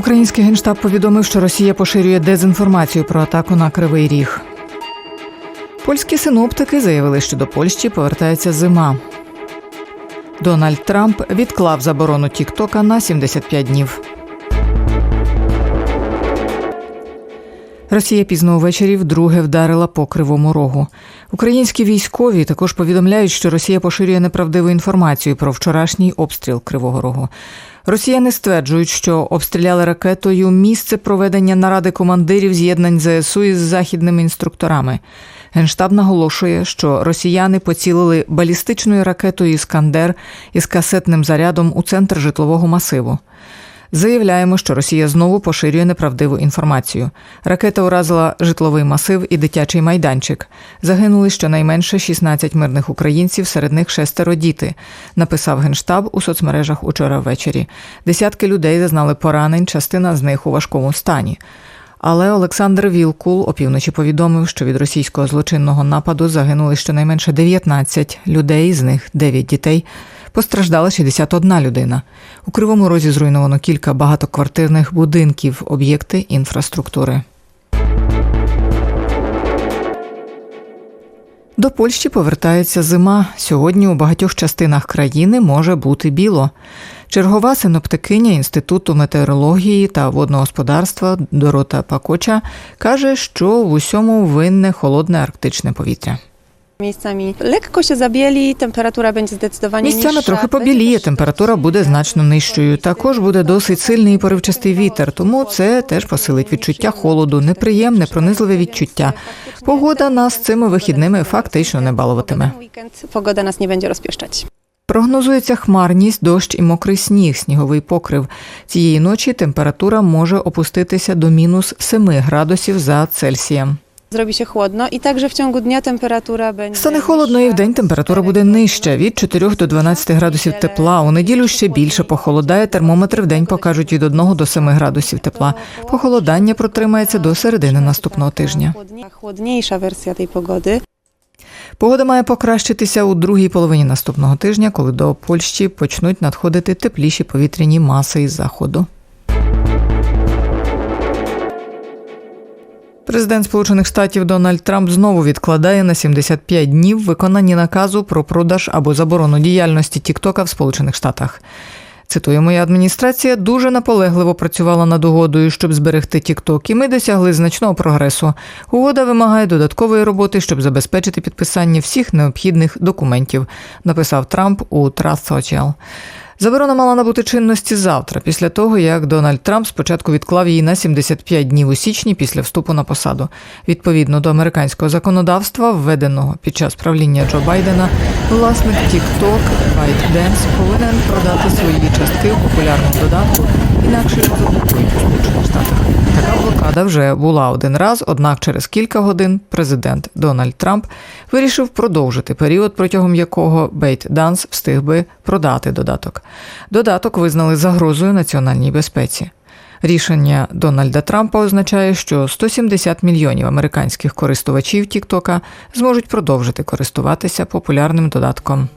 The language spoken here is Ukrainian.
Український генштаб повідомив, що Росія поширює дезінформацію про атаку на Кривий Ріг. Польські синоптики заявили, що до Польщі повертається зима. Дональд Трамп відклав заборону Тіктока на 75 днів. Росія пізно увечері вдруге вдарила по кривому рогу. Українські військові також повідомляють, що Росія поширює неправдиву інформацію про вчорашній обстріл Кривого Рогу. Росіяни стверджують, що обстріляли ракетою місце проведення наради командирів з'єднань ЗСУ із західними інструкторами. Генштаб наголошує, що росіяни поцілили балістичною ракетою Іскандер із касетним зарядом у центр житлового масиву. Заявляємо, що Росія знову поширює неправдиву інформацію. Ракета уразила житловий масив і дитячий майданчик. Загинули щонайменше 16 мирних українців, серед них шестеро діти. Написав генштаб у соцмережах учора ввечері. Десятки людей зазнали поранень, частина з них у важкому стані. Але Олександр Вілкул опівночі повідомив, що від російського злочинного нападу загинули щонайменше 19 людей, з них 9 дітей. Постраждала 61 людина. У Кривому Розі зруйновано кілька багатоквартирних будинків, об'єкти інфраструктури. До Польщі повертається зима. Сьогодні у багатьох частинах країни може бути біло. Чергова синоптикиня Інституту метеорології та водного господарства Дорота Пакоча каже, що в усьому винне холодне арктичне повітря. Miejscami lekko się zabieli, temperatura będzie zdecydowanie Місцями niższa. трохи побіліє, температура буде значно нижчою. Також буде досить сильний і поривчастий вітер, тому це теж посилить відчуття холоду, неприємне, пронизливе відчуття. Погода нас цими вихідними фактично не балуватиме. Weekend Pogoda nas nie będzie rozpieszczać. Прогнозується хмарність, дощ і мокрий сніг, сніговий покрив. Цієї ночі температура може опуститися до мінус 7 градусів за Цельсієм. Zrobi się chłodno i także w ciągu dnia temperatura będzie Стане холодно і вдень температура буде нижча від 4 до 12 градусів тепла. У неділю ще більше похолодає. Термометри вдень покажуть від 1 до 7 градусів тепла. Похолодання протримається до середини наступного тижня. Chłodniejsza wersja tej pogody. Погода має покращитися у другій половині наступного тижня, коли до Польщі почнуть надходити тепліші повітряні маси із заходу. Президент Сполучених Штатів Дональд Трамп знову відкладає на 75 днів виконання наказу про продаж або заборону діяльності Тіктока в Сполучених Штатах. Цитую, моя адміністрація дуже наполегливо працювала над угодою, щоб зберегти Тікток, і ми досягли значного прогресу. Угода вимагає додаткової роботи, щоб забезпечити підписання всіх необхідних документів, написав Трамп у Trust Social. Заборона мала набути чинності завтра, після того як Дональд Трамп спочатку відклав її на 75 днів у січні після вступу на посаду. Відповідно до американського законодавства, введеного під час правління Джо Байдена, власник TikTok ByteDance повинен продати свої частки у популярному додатку, інакше його заблокують Сполучених Штатах. Така вже була один раз, однак через кілька годин президент Дональд Трамп вирішив продовжити період, протягом якого ByteDance встиг би продати додаток. Додаток визнали загрозою національній безпеці. Рішення Дональда Трампа означає, що 170 мільйонів американських користувачів Тіктока зможуть продовжити користуватися популярним додатком.